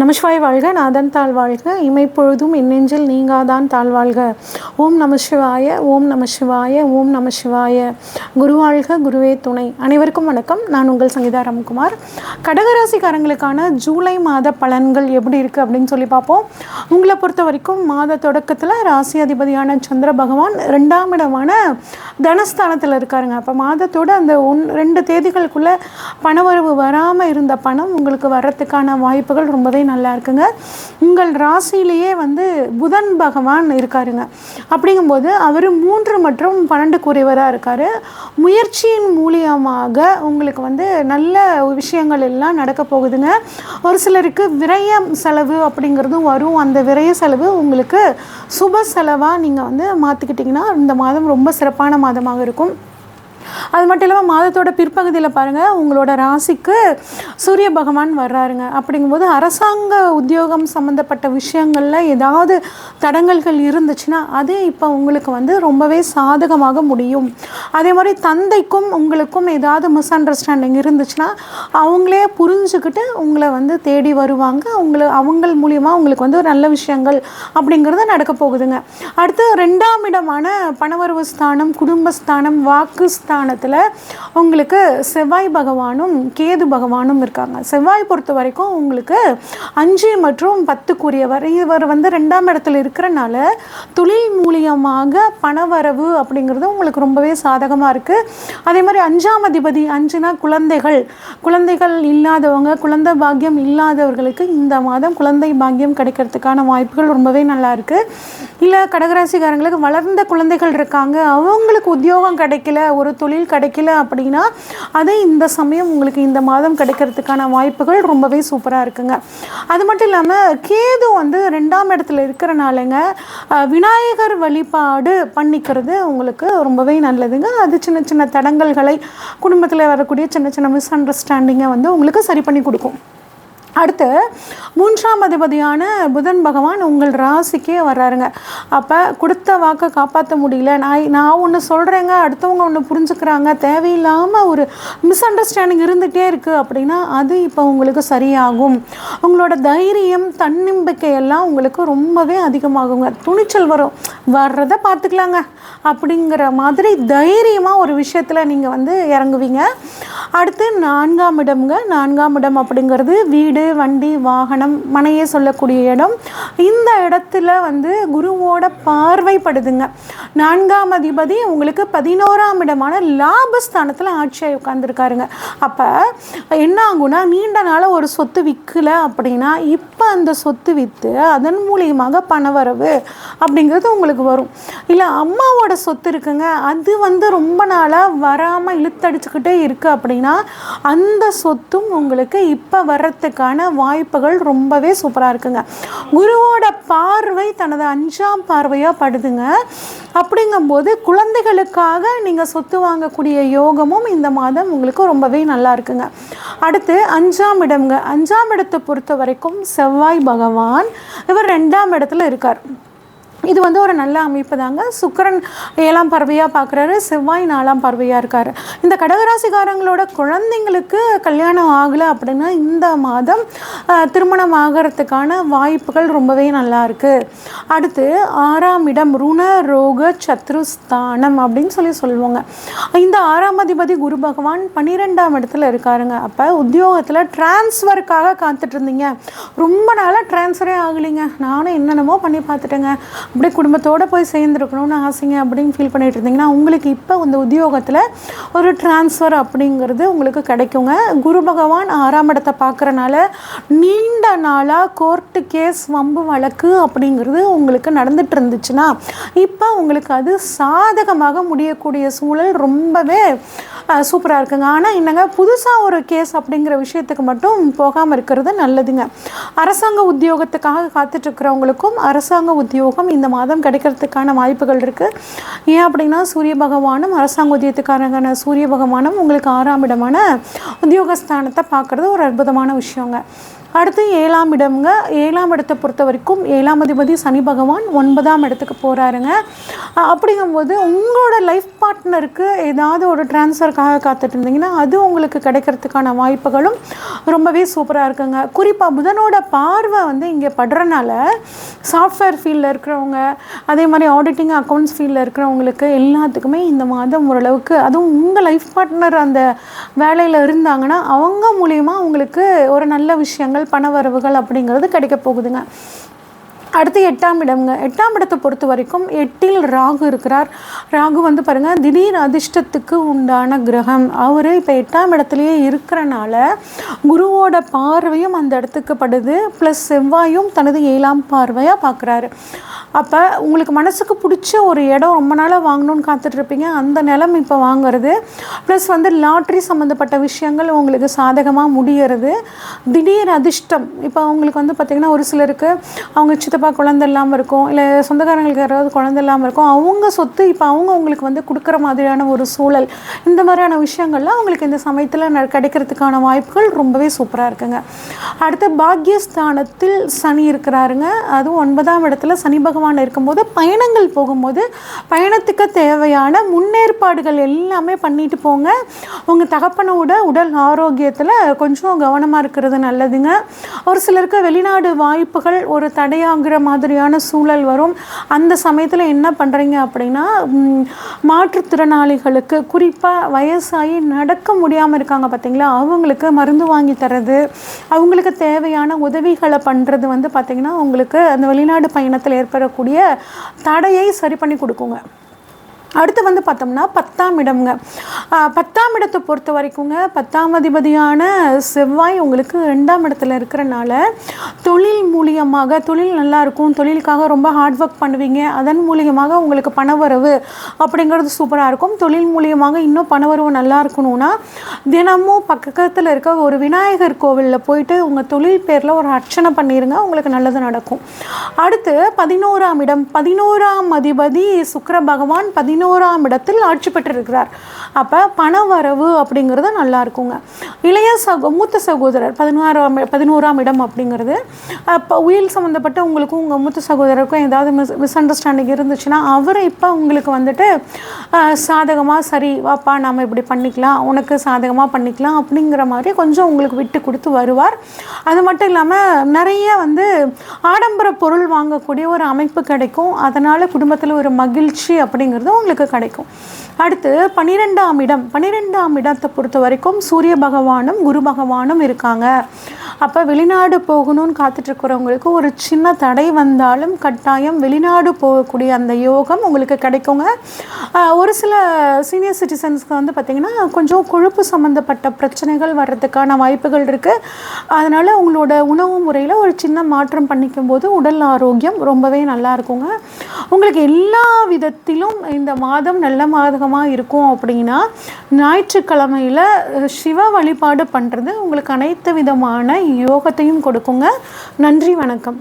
நமசிவாய் வாழ்க நாதன் தாழ் வாழ்க. இமைப்பொழுதும் என்னெஞ்சில் நீங்காதான் தாழ் வாழ்க. ஓம் நமசிவாய ஓம் நமசிவாய ஓம் நமசிவாய. குருவாழ்க குருவே துணை. அனைவருக்கும் வணக்கம். நான் உங்கள் சங்கீதா ராம்குமார் கடகராசிக்காரங்களுக்கான ஜூலை மாத பலன்கள் எப்படி இருக்குது அப்படின்னு சொல்லி பார்ப்போம். உங்களை பொறுத்த வரைக்கும் மாத தொடக்கத்தில் ராசி அதிபதியான சந்திர பகவான் ரெண்டாம் இடமான தனஸ்தானத்தில் இருக்காருங்க. அப்போ மாதத்தோட அந்த ஒன் ரெண்டு தேதிகளுக்குள்ளே பணவரவு வராமல் இருந்த பணம் உங்களுக்கு வர்றதுக்கான வாய்ப்புகள் ரொம்பவே நல்லா இருக்குங்க. உங்கள் ராசியிலேயே வந்து புதன் பகவான் இருக்காருங்க. அப்படிங்கும்போது அவர் மூன்று மற்றும் பன்னெண்டு குறைவராக இருக்கார். முயற்சியின் மூலியமாக உங்களுக்கு வந்து நல்ல விஷயங்கள் எல்லாம் நடக்க போகுதுங்க. ஒரு சிலருக்கு விரய செலவு அப்படிங்கிறதும் வரும். அந்த விரய செலவு உங்களுக்கு சுப செலவாக நீங்கள் வந்து மாற்றிக்கிட்டிங்கன்னா இந்த மாதம் ரொம்ப சிறப்பான மாதமாக இருக்கும். அது மட்டும் இல்லாமல் மாதத்தோட பிற்பகுதியில் பாருங்கள் உங்களோட ராசிக்கு சூரிய பகவான் வர்றாருங்க. அப்படிங்கும்போது அரசாங்க உத்தியோகம் சம்மந்தப்பட்ட விஷயங்களில் ஏதாவது தடங்கல்கள் இருந்துச்சுன்னா அது இப்போ உங்களுக்கு வந்து ரொம்பவே சாதகமாக முடியும். அதே மாதிரி தந்தைக்கும் உங்களுக்கும் ஏதாவது மிஸ் அண்டர்ஸ்டாண்டிங் இருந்துச்சுன்னா அவங்களே புரிஞ்சுக்கிட்டு உங்களை வந்து தேடி வருவாங்க. உங்களை அவங்கள் மூலியமாக உங்களுக்கு வந்து ஒரு நல்ல விஷயங்கள் அப்படிங்கிறது நடக்க போகுதுங்க. அடுத்து ரெண்டாம் இடமான பணவரவு ஸ்தானம் குடும்பஸ்தானம் வாக்கு ஸ்தானத்தில் உங்களுக்கு செவ்வாய் பகவானும் கேது பகவானும் இருக்காங்க. செவ்வாய் பொறுத்த வரைக்கும் உங்களுக்கு அஞ்சு மற்றும் பத்துக்குரியவர். இவர் வந்து ரெண்டாம் இடத்துல இருக்கிறனால தொழில் மூலியமாக பணவரவு அப்படிங்கிறது உங்களுக்கு ரொம்பவே சாதகமாக இருக்குது அதே மாதிரி அஞ்சாம் அதிபதி அஞ்சுனா குழந்தைகள். குழந்தைகள் இல்லாதவங்க குழந்தை பாக்கியம் இல்லாதவர்களுக்கு இந்த மாதம் குழந்தை பாக்கியம் கிடைக்கிறதுக்கான வாய்ப்புகள் ரொம்பவே நல்லா இருக்குது இல்லை கடகராசிக்காரங்களுக்கு வளர்ந்த குழந்தைகள் இருக்காங்க. அவங்களுக்கு உத்தியோகம் கிடைக்கல. ஒரு தொழில் கிடைக்கல அப்படின்னா அதை இந்த சமயம் உங்களுக்கு இந்த மாதம் கிடைக்கிறதுக்கான வாய்ப்புகள் ரொம்பவே சூப்பராக இருக்குங்க. அது மட்டும் இல்லாமல் கேது வந்து ரெண்டாம் இடத்துல இருக்கிறனாலங்க விநாயகர் வழிபாடு பண்ணிக்கிறது உங்களுக்கு ரொம்பவே நல்லதுங்க. அது சின்ன சின்ன தடங்கல்களை குடும்பத்தில் வரக்கூடிய சின்ன சின்ன மிஸ் அண்டர்ஸ்டாண்டிங்கை வந்து உங்களுக்கு சரி பண்ணி கொடுக்கும். அடுத்து மூன்றாம் அதிபதியான புதன் பகவான் உங்கள் ராசிக்கே வர்றாருங்க. அப்போ கொடுத்த வாக்கை காப்பாற்ற முடியல. நான் நான் ஒன்று சொல்கிறேங்க அடுத்தவங்க ஒன்று புரிஞ்சுக்கிறாங்க. தேவையில்லாமல் ஒரு மிஸ் அண்டர்ஸ்டாண்டிங் இருந்துகிட்டே இருக்குது அப்படின்னா அது இப்போ உங்களுக்கு சரியாகும். உங்களோட தைரியம் தன்னம்பிக்கை எல்லாம் உங்களுக்கு ரொம்பவே அதிகமாகுங்க. துணிச்சல் வரும். வர்றதை பார்த்துக்கலாங்க. அப்படிங்கிற மாதிரி தைரியமாக ஒரு விஷயத்தில் நீங்கள் வந்து இறங்குவீங்க. அடுத்து நான்காம் இடம்ங்க. நான்காம் இடம் அப்படிங்கிறது வீடு வண்டி வாகனம் மனையே சொல்லக்கூடிய இடம். இந்த இடத்துல வந்து குருவோட பார்வைப்படுதுங்க. நான்காம் அதிபதி உங்களுக்கு பதினோராம் இடமான லாபஸ்தானத்தில் ஆட்சியாக உட்காந்துருக்காருங்க அப்போ என்ன ஆகும்னா நீண்ட நாளாக ஒரு சொத்து விற்கல அப்படின்னா இப்போ அந்த சொத்து விற்று அதன் மூலியமாக பணவரவு அப்படிங்கிறது உங்களுக்கு வரும். இல்லை அம்மாவோட சொத்து இருக்குங்க. அது வந்து ரொம்ப நாளாக வராமல் இழுத்தடிச்சுக்கிட்டே இருக்குது அப்படின்னா அந்த சொத்தும் உங்களுக்கு இப்போ வர்றதுக்கான வாய்ப்புகள் ரொம்பவே சூப்பராக இருக்குங்க. குருவோட பார்வை தனது அஞ்சாம் பார்வையாக படுதுங்க. அப்படிங்கும்போது குழந்தைகளுக்காக நீங்கள் சொத்து வாங்கக்கூடிய யோகமும் இந்த மாதம் உங்களுக்கு ரொம்பவே நல்லா இருக்குங்க. அடுத்து அஞ்சாம் இடம்ங்க. அஞ்சாம் இடத்தை பொறுத்த வரைக்கும் செவ்வாய் பகவான் இவர் ரெண்டாம் இடத்துல இருக்கார். இது வந்து ஒரு நல்ல அமைப்பு தாங்க. சுக்கரன் ஏழாம் பறவையாக பார்க்குறாரு. செவ்வாய் நாலாம் பறவையாக இருக்கார். இந்த கடகராசிக்காரங்களோட குழந்தைங்களுக்கு கல்யாணம் ஆகலை அப்படின்னா இந்த மாதம் திருமணம் ஆகிறதுக்கான வாய்ப்புகள் ரொம்பவே நல்லா இருக்குது அடுத்து ஆறாம் இடம் ருண ரோக சத்ருஸ்தானம் அப்படின்னு சொல்லி சொல்லுவாங்க. இந்த ஆறாம் அதிபதி குரு பகவான் பன்னிரெண்டாம் இடத்துல இருக்காருங்க. அப்போ உத்தியோகத்தில் டிரான்ஸ்ஃபருக்காக காத்துட்ருந்தீங்க ரொம்ப நாளாக டிரான்ஸ்ஃபரே ஆகலைங்க. நானும் என்னென்னமோ பண்ணி பார்த்துட்டேங்க. அப்படியே குடும்பத்தோடு போய் சேர்ந்துருக்கணும்னு ஆசைங்க அப்படின்னு ஃபீல் பண்ணிகிட்டு இருந்தீங்கன்னா உங்களுக்கு இப்போ இந்த உத்தியோகத்தில் ஒரு டிரான்ஸ்ஃபர் அப்படிங்கிறது உங்களுக்கு கிடைக்குங்க. குரு பகவான் ஆறாம் இடத்தை பார்க்குறனால நீண்ட நாளாக கோர்ட்டு கேஸ் வம்பு வழக்கு அப்படிங்கிறது உங்களுக்கு நடந்துட்டு இருந்துச்சுன்னா இப்போ உங்களுக்கு அது சாதகமாக முடியக்கூடிய சூழல் ரொம்பவே சூப்பராக இருக்குங்க. ஆனால் என்னங்க புதுசாக ஒரு கேஸ் அப்படிங்கிற விஷயத்துக்கு மட்டும் போகாமல் இருக்கிறது நல்லதுங்க. அரசாங்க உத்தியோகத்துக்காக காத்துட்ருக்கிறவங்களுக்கும் அரசாங்க உத்தியோகம் இந்த மாதம் கிடைக்கிறதுக்கான வாய்ப்புகள் இருக்குது ஏன் அப்படின்னா சூரிய பகவானும் அரசாங்க உத்தியத்துக்காரங்கான சூரிய பகவானும் உங்களுக்கு ஆறாம் இடமான உத்தியோகஸ்தானத்தை பார்க்குறது ஒரு அற்புதமான விஷயங்க. அடுத்து ஏழாம் இடம்ங்க. ஏழாம் இடத்தை பொறுத்த வரைக்கும் ஏழாம் அதிபதி சனி பகவான் ஒன்பதாம் இடத்துக்கு போகிறாருங்க அப்படிங்கும்போது உங்களோட லைஃப் பார்ட்னருக்கு ஏதாவது ஒரு ட்ரான்ஸ்ஃபருக்காக காத்துட்டு இருந்தீங்கன்னா அது உங்களுக்கு கிடைக்கிறதுக்கான வாய்ப்புகளும் ரொம்பவே சூப்பராக இருக்குங்க. குறிப்பாக புதனோட பார்வை வந்து இங்கே படுறனால சாஃப்ட்வேர் ஃபீல்டில் இருக்கிறவங்க அதே மாதிரி ஆடிட்டிங் அக்கௌண்ட்ஸ் ஃபீல்டில் இருக்கிறவங்களுக்கு எல்லாத்துக்குமே இந்த மாதம் ஓரளவுக்கு அதுவும் உங்கள் லைஃப் பார்ட்னர் அந்த வேலையில் இருந்தாங்கன்னா அவங்க மூலியமாக அவங்களுக்கு ஒரு நல்ல விஷயங்கள் பண வரவுகள் அப்படிங்கிறது கிடைக்க போகுதுங்க. அடுத்து எட்டாம் இடம்ங்க. எட்டாம் இடத்தை பொறுத்த வரைக்கும் எட்டில் ராகு இருக்கிறார். ராகு வந்து பாருங்கள் திடீர் அதிர்ஷ்டத்துக்கு உண்டான கிரகம். அவர் இப்போ எட்டாம் இடத்துலையே இருக்கிறனால குருவோட பார்வையும் அந்த இடத்துக்கு படுது. ப்ளஸ் செவ்வாயும் தனது ஏழாம் பார்வையாக பார்க்குறாரு அப்போ உங்களுக்கு மனசுக்கு பிடிச்ச ஒரு இடம் ரொம்ப நாளாக வாங்கணும்னு காத்துட்ருப்பீங்க அந்த நிலம் இப்போ வாங்குறது. ப்ளஸ் வந்து லாட்ரி சம்மந்தப்பட்ட விஷயங்கள் உங்களுக்கு சாதகமாக முடிகிறது திடீர் அதிர்ஷ்டம். இப்போ அவங்களுக்கு வந்து பார்த்திங்கன்னா ஒரு சிலருக்கு அவங்க சித்தப்பா குழந்தை இல்லாமல் இருக்கும். இல்லை சொந்தக்காரங்களுக்கு யாராவது குழந்தை இல்லாமல் இருக்கும். அவங்க சொத்து இப்போ அவங்க உங்களுக்கு வந்து கொடுக்குற மாதிரியான ஒரு சூழல். இந்த மாதிரியான விஷயங்கள்லாம் அவங்களுக்கு இந்த சமயத்தில் கிடைக்கிறதுக்கான வாய்ப்புகள் ரொம்பவே சூப்பராக இருக்குங்க. அடுத்து பாக்யஸ்தானத்தில் சனி இருக்கிறாருங்க. அதுவும் ஒன்பதாம் இடத்துல சனி பகவான் பகவான் இருக்கும்போது பயணங்கள் போகும்போது பயணத்துக்கு தேவையான முன்னேற்பாடுகள் எல்லாமே பண்ணிட்டு போங்க. உங்கள் தகப்பனோட உடல் ஆரோக்கியத்தில் கொஞ்சம் கவனமாக இருக்கிறது நல்லதுங்க. ஒரு சிலருக்கு வெளிநாடு வாய்ப்புகள் ஒரு தடையாகிற மாதிரியான சூழல் வரும். அந்த சமயத்தில் என்ன பண்ணுறீங்க அப்படின்னா மாற்றுத்திறனாளிகளுக்கு குறிப்பாக வயசாகி நடக்க முடியாமல் இருக்காங்க பார்த்தீங்களா அவங்களுக்கு மருந்து வாங்கி தர்றது அவங்களுக்கு தேவையான உதவிகளை பண்ணுறது வந்து பார்த்திங்கன்னா உங்களுக்கு அந்த வெளிநாடு பயணத்தில் ஏற்படக்கூடிய தடையை சரி பண்ணி கொடுக்குங்க. அடுத்து வந்து பார்த்தோம்னா பத்தாம் இடம்ங்க. பத்தாம் இடத்தை பொறுத்த வரைக்குங்க பத்தாம் அதிபதியான செவ்வாய் உங்களுக்கு ரெண்டாம் இடத்துல இருக்கிறனால தொழில் மூலியமாக தொழில் நல்லாயிருக்கும் தொழிலுக்காக ரொம்ப ஹார்ட் ஒர்க் பண்ணுவீங்க அதன் மூலியமாக உங்களுக்கு பணவரவு அப்படிங்கிறது சூப்பராக இருக்கும். தொழில் மூலியமாக இன்னும் பணவரவு நல்லா இருக்கணும்னா தினமும் பக்கத்தில் இருக்க ஒரு விநாயகர் கோவிலில் போயிட்டு உங்கள் தொழில் பேரில் ஒரு அர்ச்சனை பண்ணிடுங்க உங்களுக்கு நல்லது நடக்கும். அடுத்து பதினோராம் இடம் பதினோராம் அதிபதி சுக்கர பகவான் பதினோரு பதினோராம் இடத்தில் ஆட்சி பெற்றிருக்கிறார். அப்போ பண வரவு அப்படிங்கிறது நல்லா இருக்குங்க. இளைய சகோ மூத்த சகோதரர் பதினோராம் பதினோராம் இடம் அப்படிங்கிறது. இப்போ உயிர் சம்மந்தப்பட்ட உங்களுக்கும் உங்கள் மூத்த சகோதரருக்கும் ஏதாவது மிஸ் மிஸ் அண்டர்ஸ்டாண்டிங் இருந்துச்சுன்னா அவரை இப்போ உங்களுக்கு வந்துட்டு சாதகமாக சரி வாப்பா நாம் இப்படி பண்ணிக்கலாம் உனக்கு சாதகமாக பண்ணிக்கலாம் அப்படிங்கிற மாதிரி கொஞ்சம் உங்களுக்கு விட்டு கொடுத்து வருவார். அது மட்டும் இல்லாமல் நிறைய வந்து ஆடம்பர பொருள் வாங்கக்கூடிய ஒரு அமைப்பு கிடைக்கும். அதனால் குடும்பத்தில் ஒரு மகிழ்ச்சி அப்படிங்கிறது உங்களுக்கு உங்களுக்கு கிடைக்கும். அடுத்து பன்னிரெண்டாம் இடம். பன்னிரெண்டாம் இடத்தை பொறுத்த வரைக்கும் சூரிய பகவானும் குரு பகவானும் இருக்காங்க. அப்போ வெளிநாடு போகணும்னு காத்துட்ருக்கிறவங்களுக்கு ஒரு சின்ன தடை வந்தாலும் கட்டாயம் வெளிநாடு போகக்கூடிய அந்த யோகம் உங்களுக்கு கிடைக்குங்க. ஒரு சில சீனியர் சிட்டிசன்ஸ்க்கு வந்து பார்த்திங்கன்னா கொஞ்சம் கொழுப்பு சம்மந்தப்பட்ட பிரச்சனைகள் வர்றதுக்கான வாய்ப்புகள் இருக்குது அதனால் உங்களோட உணவு முறையில் ஒரு சின்ன மாற்றம் பண்ணிக்கும் போது உடல் ஆரோக்கியம் ரொம்பவே நல்லா இருக்குங்க. உங்களுக்கு எல்லா விதத்திலும் இந்த மாதம் நல்ல மாதகமாக இருக்கும் அப்படின்னா ஞாயிற்றுக்கிழமையில் சிவ வழிபாடு பண்ணுறது உங்களுக்கு அனைத்து விதமான யோகத்தையும் கொடுக்குங்க. நன்றி வணக்கம்.